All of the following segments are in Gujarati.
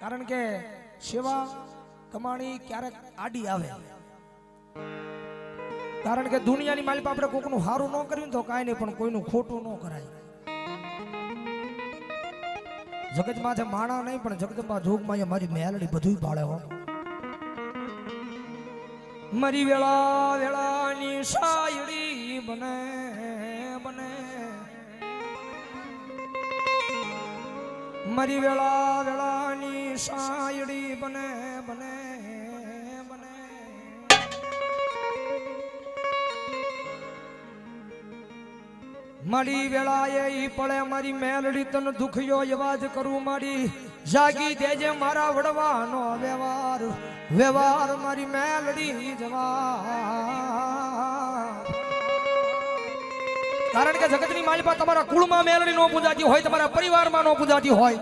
કારણ કે સેવા કમાણી ક્યારેક આડી આવે. કારણ કે દુનિયાની માલિક આપણે કોકનું સારું ન કર્યું તો કાંઈ નહીં, પણ કોઈનું ખોટું ન કરાય. જગતમાં છે માણા નહીં, પણ જગતમાં જોગમાં મારી મેલડી બધું પાળે હો. મારી વેળા વેળાની સાયડી બને બને. મારી વેળા વેળાની સાયડી બને બને બને. મારી વેળાએ ઈ પડે મારી મેલડી, તન દુખ્યો જ કરું મારી. જાગી દેજે મારા વડવાનો વ્યવહાર વ્યવહાર મારી મેલડી જવા. કારણ કે જગતની માલિપા તમારા કુળમાં મેલડી નો પૂજાતી હોય, તમારા પરિવારમાં નો પૂજાતી હોય.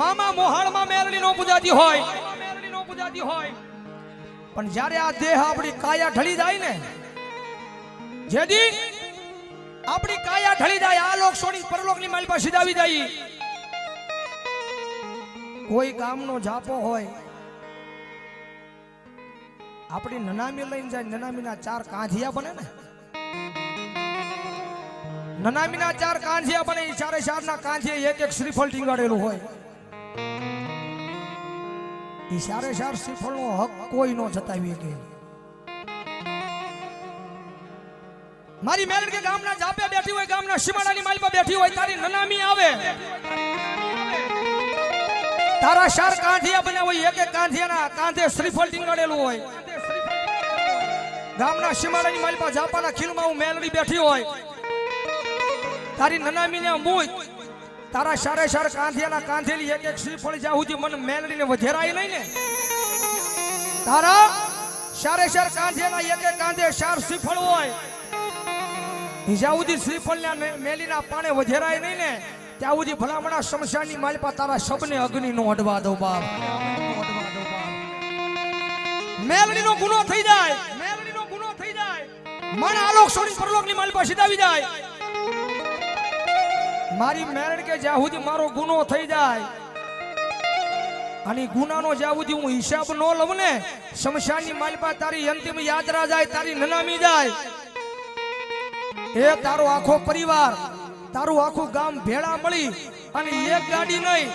મામા મોહાળમાં મેલડી નો પૂજાતી હોય. મેલડી નો પૂજાતી હોય પણ જ્યારે આ દેહ આપણી કાયા ઢળી જાય ને, જેદી આપણી કાયા ઢળી જાય, આ લોક સોની પરલોકની માલિપા સીધાવી જાય કોઈ ગામનો જાપો હોય, આપણી નનામી લઈને જાય, નનામીના ચાર કાંધિયા બને ને. નનામીના ચાર કાંધિયા બને એ ચારે ચારના કાંધિયે એક એક શ્રીફળ ટીંગાડેલું હોય. એ ચારે ચાર શ્રીફળનો હક કોઈ નો જતાવી કે મારી મેલડ કે ગામના જાપે બેઠી હોય, ગામના માલ પર બેઠી હોય, તારી નનામી આવે. તારા ચાર કાંધિયા બન્યા હોય, એક એક કાંધિયાના કાંધે શ્રીફળ ટીંગાડેલું હોય. ગામના માલ પર જાપાના ખીલમાં હું મેલડી બેઠી હોય. તારી નનામીને મૂજ તારા સારે સાર કાંધેલા કાંધેલી એક એક શ્રીફળ જ્યાં સુધી મન મેલડીને વધેરાય નહીં ને. તારા સારે સાર કાંધેલા એક એક કાંધે સાર શ્રીફળ હોય. જ્યાં સુધી શ્રીફળના મેલીના પાણે વધેરાય નહીં ને, ત્યાં સુધી ભલામણા શમશાનની માલિપા તારા શબને અગ્નિ નો અડવા દો બાપ. મેલડીનો ગુનો થઈ જાય. મેલડીનો ગુનો થઈ જાય. મન આલોક છોડી પરલોકની માલિપા સીધાવી જાય. મારી મેરણ કે જ્યાં સુધી મારો ગુનો થઈ જાય અને ગુનાનો જ્યાં સુધી હું હિસાબ ન લઉં ને, શમશાનની માલપા તારી અંતિમ યાત્રા જાય, તારી નનામી જાય. એ તારો આખો પરિવાર, તારું આખું ગામ ભેળા મળી અને એક ગાડી નહીં,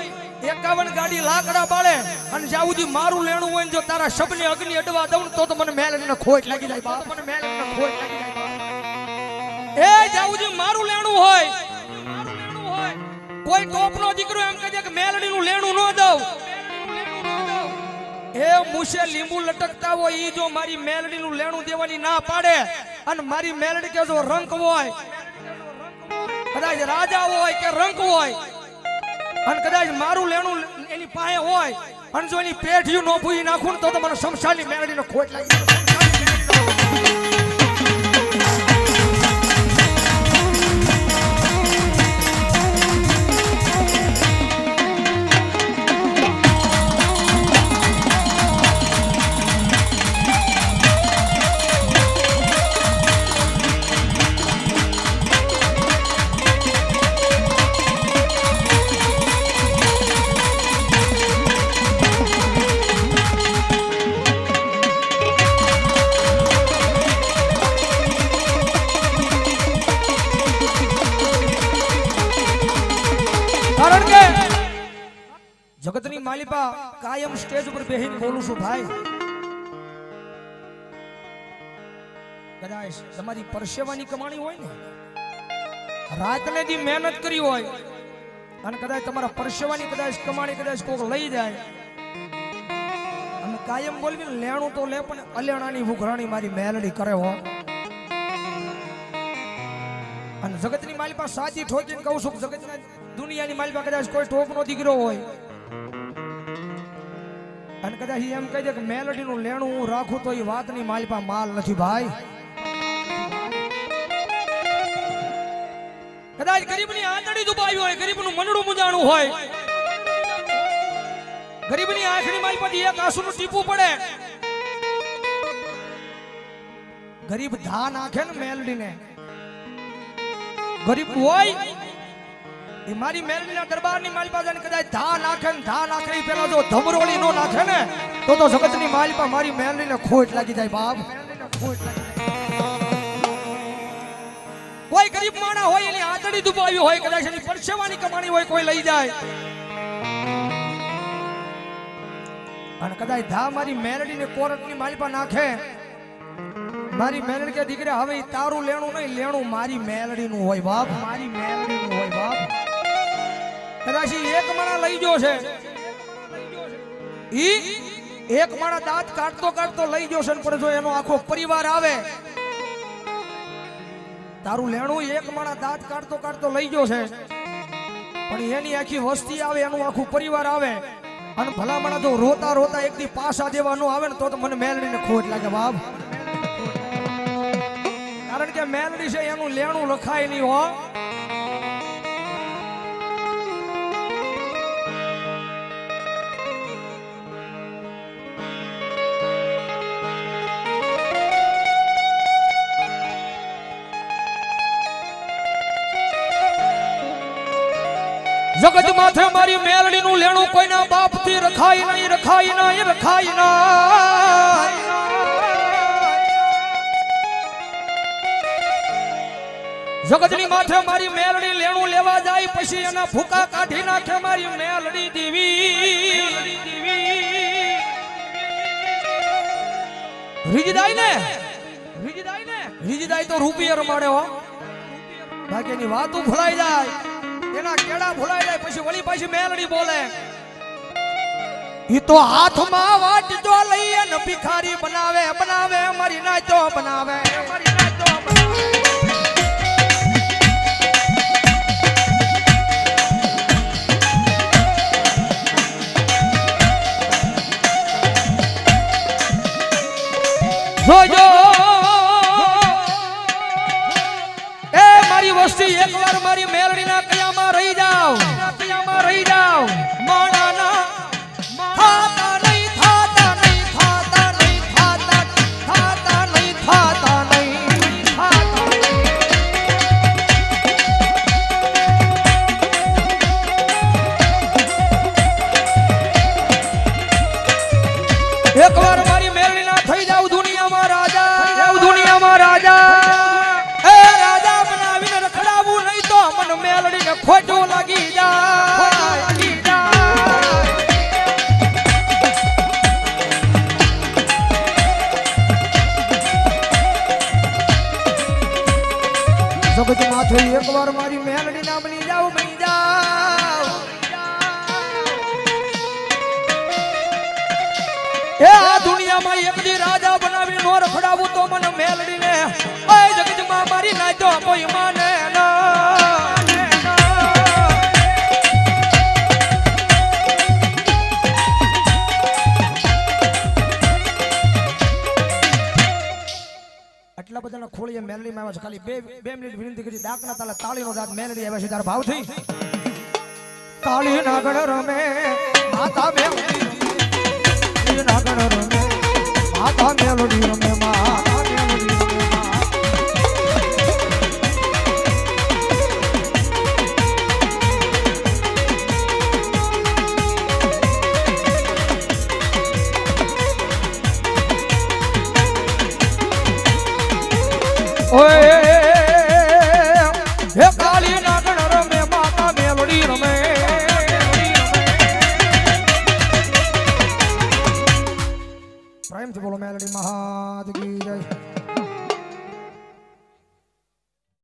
એકાવન ગાડી લાકડા બાળે અને જ્યાં સુધી મારું લેણું હોય જો તારા શબને અગ્નિ અડવા દઉં તો તો મને એને ખોટ લાગી જાય, બાપ, મને મેલડીને ખોટ લાગી જાય એ જ્યાં સુધી મારું લેણું હોય કોઈ ટોપનો દીકરો એમ કહે છે કે મેલડીનું લેણું ન દઉં. એ મુશે લીંબુ લટકતા હોય ઈ જો મારી મેલડીનું લેણું દેવાની ના પાડે અને મારી મેલડી કે જો રંક હોય, કદાચ રાજા હોય કે રંક હોય, અને કદાચ મારું લેણું એની પાસે હોય, અને જો એની પેઠિયું નો ભૂઈ નાખું તો મને શમશાની મેલડીનો ખોટ લાગી જગતની માલિપા કાયમ સ્ટેજ ઉપર બેહીને બોલું છું, ભાઈ, કદાચ તમારી પરસેવાની કમાણી હોય ને, રાતને દી મહેનત કરી હોય, અને કદાચ તમારા પરસેવાની કદાચ કમાણી કદાચ કોક લઈ જાય, અને કાયમ બોલવી લેણું તો લે, પણ અલેણાની ઉઘરાણી મારી મેલડી કરે હો. અને જગતની માલિપા સાચી ઠોકીને કહું છું જગતના દુનિયાની માલિપા કદાચ કોઈ ઠોક નો દીકરો હોય અને કદાચ એમ કહી દે કે મેલડીનું લેણું હું રાખું તો એ વાતની માલિપા માલ નથી ભાઈ. કદાચ ગરીબની આંતળી દુબાવી હોય, ગરીબનું મનડું મુજાણું હોય. ગરીબની આંખની માલિપાથી એક આંસુનું ટીપું પડે. ગરીબ ધા નાખે ને મેલડીને. ગરીબ હોય એ મારી મેલડીના દરબારની મારી પાસે કદાચ ધા નાખે ને ધા નાખે ઈ પેલા જો ધમરોળી નો નાખે ને, તો તો જગતની મારી પાસે મારી મેલડીને ખોટ લાગી જાય બાપ. કોઈ ગરીબ માણા હોય, એની આંતળી દુબાવી હોય, કદાચ એની પરસેવાની કમાણી હોય, કોઈ લઈ જાય. અને કદાચ ધા મારી મેલડીને કોરટની મારી પાસે નાખે. મારી મેલડી કે દીકરા, હવે તારું લેણું નહીં, લેણું મારી મેલડીનું હોય બાપ. મારી બાપ કદાચ એક માણા લઈ ગયો છે. ઈ એક માણા દાંત કાઢતો કાઢતો લઈ ગયો છે પણ જો એનો આખો પરિવાર આવે. તારું લેણું એક માણા દાંત કાઢતો કાઢતો લઈ ગયો છે. પણ એની આખી વસ્તી આવે, એનું આખું પરિવાર આવે. અને ભલામણા જો રોતા રોતા એક દી પાસા દેવાનું આવે ને તો મને મેલડીને ખોટ લાગે, બાપ. કારણ કે મેલડી છે, એનું લેણું લખાય નહીં હો. જગત માથે મારી મેલડી નું લેણું કોઈના બાપથી રખાય નહીં રખાય નહીં રખાય નહીં. જગતની માથે મારી મેલડી લેણું લેવા જાય, પછી એના ફૂકા કાઢી નાખે મારી મેલડી દેવી. રીજદાઈ ને? રીજદાઈ ને? રીજદાઈ તો રૂપિયે રમાડે હો. બાકી એની વાતો ભૂલાઈ જાય. એના કેડા ભૂલાઈ જાય, પછી વળી પાછી મેલડી બોલે. ઈ તો હાથમાં વાટજો લઈ અને ભિખારી બનાવે બનાવે, મારી નાચો બનાવે. મારી વસ્તી એકવાર મારી મેલડીના કયામાં રહી જાવ કયામાં રહી જાવ માણાના એકવાર મારી મેલડી ના બની જાવ બની જાવ એ આ દુનિયામાં એક દી રાજા બનાવી નો રખડાવું તો મને મેલડીને ઓય જગતમાં મારી નાખ્યો કોઈ માને ના. આટલા બધાના ખોળીએ મેલડી માં ખાલી બે બે મિનિટ વિનંતી કરી. ડાકના તાલે તાળીનો દાંત મેલડી આવે છે. તારા ભાવથી. કાળી નાગણ રમે, માતા મેલડી નાગણ રમે, માતા મેલડી રમે. ઓય